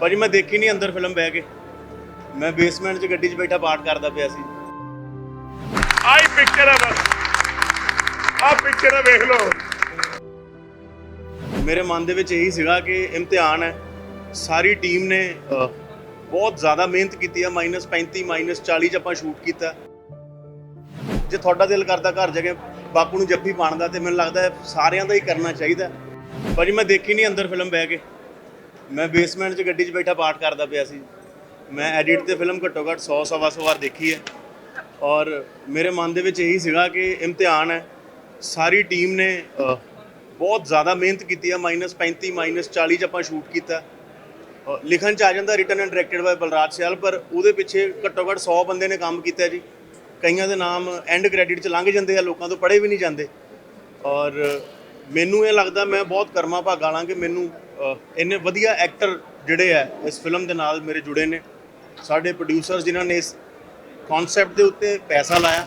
ਭਾਜੀ ਮੈਂ ਦੇਖੀ ਨਹੀਂ ਅੰਦਰ ਫਿਲਮ ਬਹਿ ਕੇ। ਮੈਂ ਬੇਸਮੈਂਟ 'ਚ ਗੱਡੀ 'ਚ ਬੈਠਾ ਪਾਠ ਕਰਦਾ ਪਿਆ ਸੀ। ਆਈ ਪਿਕਚਰ ਹੈ ਬਸ। ਆ ਪਿਕਚਰ ਵੇਖ ਲਓ। ਮੇਰੇ ਮਨ ਦੇ ਵਿੱਚ ਇਹੀ ਸੀਗਾ ਕਿ ਇਮਤਿਹਾਨ ਹੈ। ਸਾਰੀ ਟੀਮ ਨੇ ਬਹੁਤ ਜ਼ਿਆਦਾ ਮਿਹਨਤ ਕੀਤੀ ਹੈ ਮਾਈਨਸ 35 ਮਾਈਨਸ 40 ਚ ਆਪਾਂ ਸ਼ੂਟ ਕੀਤਾ। ਜੇ ਤੁਹਾਡਾ ਦਿਲ ਕਰਦਾ ਘਰ ਜਾ ਕੇ ਬਾਪੂ ਨੂੰ ਜੱਫੀ ਪਾਉਣ ਦਾ ਤੇ ਮੈਨੂੰ ਲੱਗਦਾ ਸਾਰਿਆਂ ਦਾ ਹੀ ਕਰਨਾ ਚਾਹੀਦਾ। ਭਾਜੀ ਮੈਂ ਦੇਖੀ ਨਹੀਂ ਅੰਦਰ ਫਿਲਮ ਬਹਿ ਕੇ। ਮੈਂ ਬੇਸਮੈਂਟ 'ਚ ਗੱਡੀ 'ਚ ਬੈਠਾ ਪਾਠ ਕਰਦਾ ਪਿਆ ਸੀ। ਮੈਂ ਐਡਿਟ ਤੇ ਫਿਲਮ ਘੱਟੋ ਘੱਟ 100 ਸਵਾ ਸੌ ਵਾਰ ਦੇਖੀ ਹੈ। ਔਰ ਮੇਰੇ ਮਨ ਦੇ ਵਿੱਚ ਇਹੀ ਸੀਗਾ ਕਿ ਇਮਤਿਹਾਨ ਹੈ। ਸਾਰੀ ਟੀਮ ਨੇ ਬਹੁਤ ਜ਼ਿਆਦਾ ਮਿਹਨਤ ਕੀਤੀ ਹੈ। ਮਾਈਨਸ 35 ਮਾਈਨਸ 40 ਚ ਆਪਾਂ ਸ਼ੂਟ ਕੀਤਾ। ਲਿਖਣ ਚ ਆ ਜਾਂਦਾ written and directed by Balraj Sial, ਪਰ ਉਹਦੇ ਪਿੱਛੇ ਘੱਟੋ ਘੱਟ 100 ਬੰਦੇ ਨੇ ਕੰਮ ਕੀਤਾ ਜੀ। ਕਈਆਂ ਦੇ ਨਾਮ ਐਂਡ ਕ੍ਰੈਡਿਟ ਚ ਲੰਘ ਜਾਂਦੇ ਆ, ਲੋਕਾਂ ਤੋਂ ਪੜ੍ਹੇ ਵੀ ਨਹੀਂ ਜਾਂਦੇ। ਔਰ ਮੈਨੂੰ ਇਹ ਲੱਗਦਾ ਮੈਂ ਬਹੁਤ ਕਰਮਾ ਭਾਗਾ ਵਾਲਾ ਕਿ ਮੈਨੂੰ ਇੰਨੇ ਵਧੀਆ ਐਕਟਰ ਜਿਹੜੇ ਆ, ਇਸ ਫਿਲਮ ਦੇ ਨਾਲ ਮੇਰੇ ਜੁੜੇ ਨੇ। ਸਾਡੇ ਪ੍ਰੋਡਿਊਸਰਸ ਜਿਨ੍ਹਾਂ ਨੇ ਇਸ ਕਨਸੈਪਟ ਦੇ ਉੱਤੇ ਪੈਸਾ ਲਾਇਆ।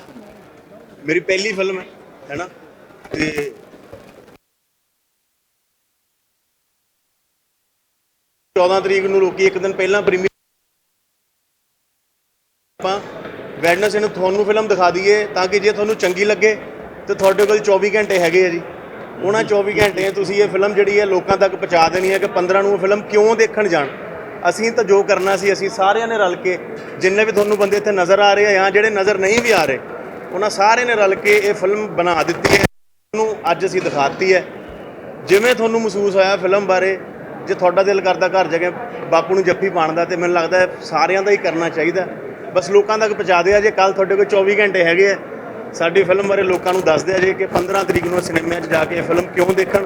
ਮੇਰੀ ਪਹਿਲੀ ਫਿਲਮ ਹੈ ਹੈਨਾ ਤੇ 14 ਤਰੀਕ ਨੂੰ ਲੋਕੀ ਇੱਕ ਦਿਨ ਪਹਿਲਾਂ ਪ੍ਰੀਮੀਅਰ ਆਪਾਂ ਵੈਡਨਸਡੇ ਨੂੰ ਤੁਹਾਨੂੰ ਫਿਲਮ ਦਿਖਾ ਦਈਏ, ਤਾਂ ਕਿ ਜੇ ਤੁਹਾਨੂੰ ਚੰਗੀ ਲੱਗੇ, ਤੇ ਤੁਹਾਡੇ ਕੋਲ 24 ਘੰਟੇ ਹੈਗੇ ਆ ਜੀ। ਉਹਨਾਂ 24 ਘੰਟੇ ਤੁਸੀਂ ਇਹ ਫਿਲਮ ਜਿਹੜੀ ਹੈ ਲੋਕਾਂ ਤੱਕ ਪਹੁੰਚਾ ਦੇਣੀ ਹੈ ਕਿ 15 ਨੂੰ ਉਹ ਫਿਲਮ ਕਿਉਂ ਦੇਖਣ ਜਾਣ। ਅਸੀਂ ਤਾਂ ਜੋ ਕਰਨਾ ਸੀ, ਅਸੀਂ ਸਾਰਿਆਂ ਨੇ ਰਲ ਕੇ ਜਿੰਨੇ ਵੀ ਤੁਹਾਨੂੰ ਬੰਦੇ ਇੱਥੇ ਨਜ਼ਰ ਆ ਰਹੇ ਆ ਜਾਂ ਜਿਹੜੇ ਨਜ਼ਰ ਨਹੀਂ ਵੀ ਆ ਰਹੇ, ਉਹਨਾਂ ਸਾਰਿਆਂ ਨੇ ਰਲ ਕੇ ਇਹ ਫਿਲਮ ਬਣਾ ਦਿੱਤੀ ਹੈ। ਨੂੰ ਅੱਜ ਅਸੀਂ ਦਿਖਾਤੀ ਹੈ। ਜਿਵੇਂ ਤੁਹਾਨੂੰ ਮਹਿਸੂਸ ਹੋਇਆ ਫਿਲਮ ਬਾਰੇ, ਜੇ ਤੁਹਾਡਾ ਦਿਲ ਕਰਦਾ ਘਰ ਜਾ ਕੇ ਬਾਪੂ ਨੂੰ ਜੱਫੀ ਪਾਉਣ ਦਾ, ਤੇ ਮੈਨੂੰ ਲੱਗਦਾ ਸਾਰਿਆਂ ਦਾ ਹੀ ਕਰਨਾ ਚਾਹੀਦਾ। ਬਸ ਲੋਕਾਂ ਤੱਕ ਪਹੁੰਚਾ ਦਿਆ ਜੇ ਕੱਲ ਤੁਹਾਡੇ ਕੋਲ 24 ਘੰਟੇ ਹੈਗੇ ਆ। ਸਾਡੀ ਫਿਲਮ ਬਾਰੇ ਲੋਕਾਂ ਨੂੰ ਦੱਸ ਦਿਆ ਜੇ ਕਿ 15 ਤਰੀਕ ਨੂੰ ਸਿਨੇਮਾ 'ਚ ਜਾ ਕੇ ਇਹ ਫਿਲਮ ਕਿਉਂ ਦੇਖਣ?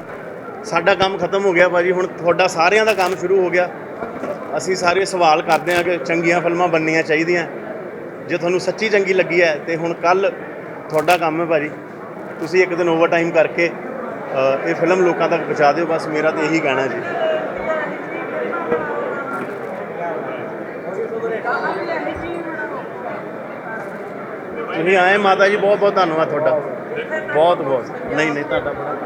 ਸਾਡਾ ਕੰਮ ਖਤਮ ਹੋ ਗਿਆ ਭਾਜੀ, ਹੁਣ ਤੁਹਾਡਾ ਸਾਰਿਆਂ ਦਾ ਕੰਮ ਸ਼ੁਰੂ ਹੋ ਗਿਆ। ਅਸੀਂ ਸਾਰੇ ਸਵਾਲ ਕਰਦੇ ਹਾਂ ਕਿ ਚੰਗੀਆਂ ਫਿਲਮਾਂ ਬਣਨੀਆਂ ਚਾਹੀਦੀਆਂ। ਜੇ ਤੁਹਾਨੂੰ ਸੱਚੀ ਚੰਗੀ ਲੱਗੀ ਹੈ, ਤੇ ਹੁਣ ਕੱਲ ਤੁਹਾਡਾ ਕੰਮ ਹੈ ਭਾਜੀ। ਤੁਸੀਂ ਇੱਕ ਦਿਨ ਓਵਰਟਾਈਮ ਕਰਕੇ ਇਹ ਫਿਲਮ ਲੋਕਾਂ ਤੱਕ ਪਹੁੰਚਾ ਦਿਓ, ਬਸ ਮੇਰਾ ਤੇ ਇਹੀ ਕਹਿਣਾ ਜੀ। ਤੁਸੀਂ ਆਏ ਮਾਤਾ ਜੀ, ਬਹੁਤ ਬਹੁਤ ਧੰਨਵਾਦ ਤੁਹਾਡਾ। ਬਹੁਤ ਬਹੁਤ। ਨਹੀਂ ਨਹੀਂ, ਤੁਹਾਡਾ ਬੜਾ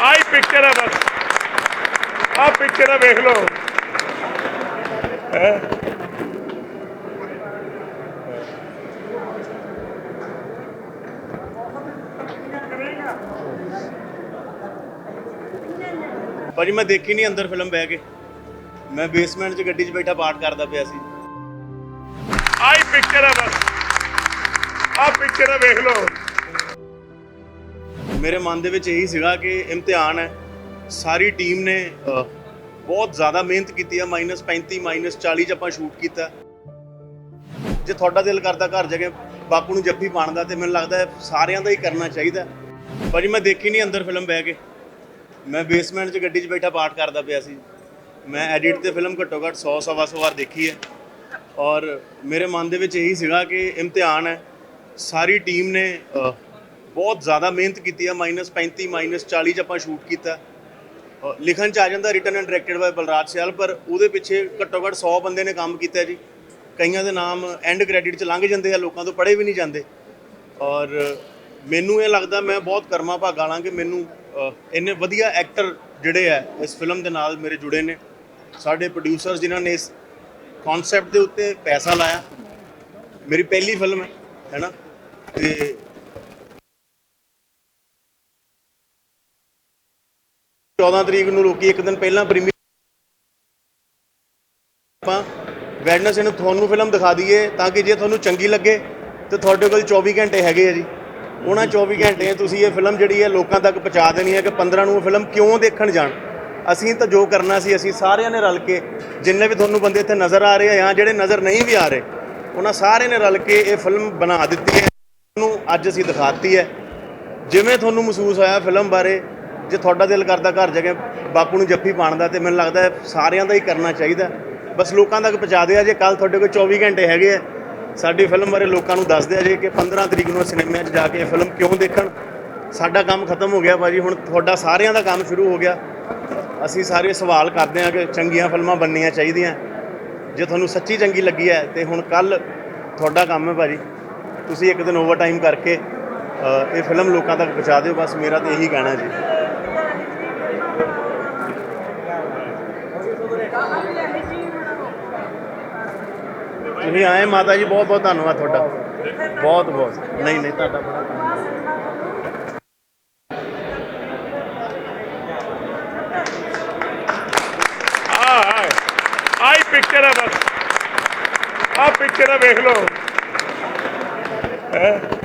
ਆਈ ਪਿਕਚਰ ਹੈ ਬਸ। ਆ ਪਿਕਚਰ ਹੈ ਵੇਖ ਲਓ। ਹੈਂ? ਭਾਜੀ ਮੈਂ ਦੇਖੀ ਨਹੀਂ ਅੰਦਰ ਫਿਲਮ ਬਹਿ ਕੇ। ਮੈਂ ਬੇਸਮੈਂਟ 'ਚ ਗੱਡੀ 'ਚ ਬੈਠਾ ਪਾਠ ਕਰਦਾ ਪਿਆ ਸੀ। ਆਈ ਪਿਕਚਰ ਹੈ ਬਸ। ਆ ਪਿਕਚਰ ਹੈ ਵੇਖ ਲਓ। ਮੇਰੇ ਮਨ ਦੇ ਵਿੱਚ ਇਹੀ ਸੀਗਾ ਕਿ ਇਮਤਿਹਾਨ ਹੈ। ਸਾਰੀ ਟੀਮ ਨੇ ਬਹੁਤ ਜ਼ਿਆਦਾ ਮਿਹਨਤ ਕੀਤੀ ਹੈ ਮਾਈਨਸ 35 ਮਾਈਨਸ 40 ਚ ਆਪਾਂ ਸ਼ੂਟ ਕੀਤਾ। ਜੇ ਤੁਹਾਡਾ ਦਿਲ ਕਰਦਾ ਘਰ ਜਾ ਕੇ ਬਾਪੂ ਨੂੰ ਜੱਫੀ ਪਾਉਣ ਦਾ ਤੇ ਮੈਨੂੰ ਲੱਗਦਾ ਸਾਰਿਆਂ ਦਾ ਹੀ ਕਰਨਾ ਚਾਹੀਦਾ। ਭਾਜੀ ਮੈਂ ਦੇਖੀ ਨਹੀਂ ਅੰਦਰ ਫਿਲਮ ਬਹਿ ਕੇ। ਮੈਂ ਬੇਸਮੈਂਟ 'ਚ ਗੱਡੀ 'ਚ ਬੈਠਾ ਪਾਠ ਕਰਦਾ ਪਿਆ ਸੀ। ਮੈਂ ਐਡਿਟ ਤੇ ਫਿਲਮ ਘੱਟੋ ਘੱਟ 100 ਸਵਾ ਸੌ ਵਾਰ ਦੇਖੀ ਹੈ। ਔਰ ਮੇਰੇ ਮਨ ਦੇ ਵਿੱਚ ਇਹੀ ਸੀਗਾ ਕਿ ਇਮਤਿਹਾਨ ਹੈ। ਸਾਰੀ ਟੀਮ ਨੇ ਬਹੁਤ ਜ਼ਿਆਦਾ ਮਿਹਨਤ ਕੀਤੀ ਹੈ। ਮਾਈਨਸ 35 ਮਾਈਨਸ 40 ਚ ਆਪਾਂ ਸ਼ੂਟ ਕੀਤਾ। ਅ, ਲਿਖਣ ਚ ਆ ਜਾਂਦਾ written and directed by Balraj Sial ਪਰ ਉਹਦੇ ਪਿੱਛੇ ਘੱਟੋ ਘੱਟ 100 ਬੰਦੇ ਨੇ ਕੰਮ ਕੀਤਾ ਜੀ। ਕਈਆਂ ਦੇ ਨਾਮ ਐਂਡ ਕ੍ਰੈਡਿਟ ਚ ਲੰਘ ਜਾਂਦੇ ਆ ਲੋਕਾਂ ਤੋਂ ਪੜ੍ਹੇ ਵੀ ਨਹੀਂ ਜਾਂਦੇ। ਔਰ ਮੈਨੂੰ ਇਹ ਲੱਗਦਾ ਮੈਂ ਬਹੁਤ ਕਰਮਾ ਭਾਗਾ ਵਾਲਾ ਕਿ ਮੈਨੂੰ ਇੰਨੇ ਵਧੀਆ ਐਕਟਰ ਜਿਹੜੇ ਆ, ਇਸ ਫਿਲਮ ਦੇ ਨਾਲ ਮੇਰੇ ਜੁੜੇ ਨੇ। ਸਾਡੇ ਪ੍ਰੋਡਿਊਸਰਸ ਜਿਨ੍ਹਾਂ ਨੇ ਇਸ ਕਨਸੈਪਟ ਦੇ ਉੱਤੇ ਪੈਸਾ ਲਾਇਆ। ਮੇਰੀ ਪਹਿਲੀ ਫਿਲਮ ਹੈ ਹੈਨਾ ਤੇ 14 ਤਰੀਕ ਨੂੰ ਲੋਕੀ ਇੱਕ ਦਿਨ ਪਹਿਲਾਂ ਪ੍ਰੀਮੀਅਰ ਆਪਾਂ ਵੈਡਨਸਡੇ ਨੂੰ ਤੁਹਾਨੂੰ ਫਿਲਮ ਦਿਖਾ ਦਈਏ, ਤਾਂ ਕਿ ਜੇ ਤੁਹਾਨੂੰ ਚੰਗੀ ਲੱਗੇ, ਤੇ ਤੁਹਾਡੇ ਕੋਲ 24 ਘੰਟੇ ਹੈਗੇ ਆ ਜੀ। ਉਹਨਾਂ 24 ਘੰਟੇ ਤੁਸੀਂ ਇਹ ਫਿਲਮ ਜਿਹੜੀ ਹੈ ਲੋਕਾਂ ਤੱਕ ਪਹੁੰਚਾ ਦੇਣੀ ਹੈ ਕਿ 15 ਨੂੰ ਉਹ ਫਿਲਮ ਕਿਉਂ ਦੇਖਣ ਜਾਣ। ਅਸੀਂ ਤਾਂ ਜੋ ਕਰਨਾ ਸੀ, ਅਸੀਂ ਸਾਰਿਆਂ ਨੇ ਰਲ ਕੇ ਜਿੰਨੇ ਵੀ ਤੁਹਾਨੂੰ ਬੰਦੇ ਇੱਥੇ ਨਜ਼ਰ ਆ ਰਹੇ ਆ ਜਾਂ ਜਿਹੜੇ ਨਜ਼ਰ ਨਹੀਂ ਵੀ ਆ ਰਹੇ, ਉਹਨਾਂ ਸਾਰਿਆਂ ਨੇ ਰਲ ਕੇ ਇਹ ਫਿਲਮ ਬਣਾ ਦਿੱਤੀ ਹੈ। ਨੂੰ ਅੱਜ ਅਸੀਂ ਦਿਖਾਤੀ ਹੈ। ਜਿਵੇਂ ਤੁਹਾਨੂੰ ਮਹਿਸੂਸ ਹੋਇਆ ਫਿਲਮ ਬਾਰੇ, ਜੇ ਤੁਹਾਡਾ ਦਿਲ ਕਰਦਾ ਘਰ ਜਾ ਕੇ ਬਾਪੂ ਨੂੰ ਜੱਫੀ ਪਾਉਣ ਦਾ, ਤੇ ਮੈਨੂੰ ਲੱਗਦਾ ਸਾਰਿਆਂ ਦਾ ਹੀ ਕਰਨਾ ਚਾਹੀਦਾ। ਬਸ ਲੋਕਾਂ ਤੱਕ ਪਹੁੰਚਾ ਦਿਆ ਜੇ ਕੱਲ ਤੁਹਾਡੇ ਕੋਲ 24 ਘੰਟੇ ਹੈਗੇ ਆ। ਸਾਡੀ ਫਿਲਮ ਬਾਰੇ ਲੋਕਾਂ ਨੂੰ ਦੱਸ ਦਿਆ ਜੇ ਕਿ 15 ਤਰੀਕ ਨੂੰ ਸਿਨੇਮਾ 'ਚ ਜਾ ਕੇ ਇਹ ਫਿਲਮ ਕਿਉਂ ਦੇਖਣ? ਸਾਡਾ ਕੰਮ ਖਤਮ ਹੋ ਗਿਆ ਭਾਜੀ, ਹੁਣ ਤੁਹਾਡਾ ਸਾਰਿਆਂ ਦਾ ਕੰਮ ਸ਼ੁਰੂ ਹੋ ਗਿਆ। ਅਸੀਂ ਸਾਰੇ ਸਵਾਲ ਕਰਦੇ ਹਾਂ ਕਿ ਚੰਗੀਆਂ ਫਿਲਮਾਂ ਬਣਨੀਆਂ ਚਾਹੀਦੀਆਂ। ਜੇ ਤੁਹਾਨੂੰ ਸੱਚੀ ਚੰਗੀ ਲੱਗੀ ਹੈ, ਤੇ ਹੁਣ ਕੱਲ ਤੁਹਾਡਾ ਕੰਮ ਹੈ ਭਾਜੀ। ਤੁਸੀਂ ਇੱਕ ਦਿਨ ਓਵਰ ਟਾਈਮ ਕਰਕੇ ਇਹ ਫਿਲਮ ਲੋਕਾਂ ਤੱਕ ਪਹੁੰਚਾ ਦਿਓ, ਬਸ ਮੇਰਾ ਤਾਂ ਇਹੀ ਕਹਿਣਾ ਜੀ। ਤੁਸੀਂ ਆਏ ਮਾਤਾ ਜੀ, ਬਹੁਤ ਬਹੁਤ ਧੰਨਵਾਦ ਤੁਹਾਡਾ। ਬਹੁਤ ਬਹੁਤ। ਨਹੀਂ ਨਹੀਂ, ਤੁਹਾਡਾ ਬੜਾ ਆਈ ਪਿਕਚਰ ਹੈ ਬਸ। ਆ ਪਿਕਚਰ ਵੇਖ ਲਓ। ਹੈਂ?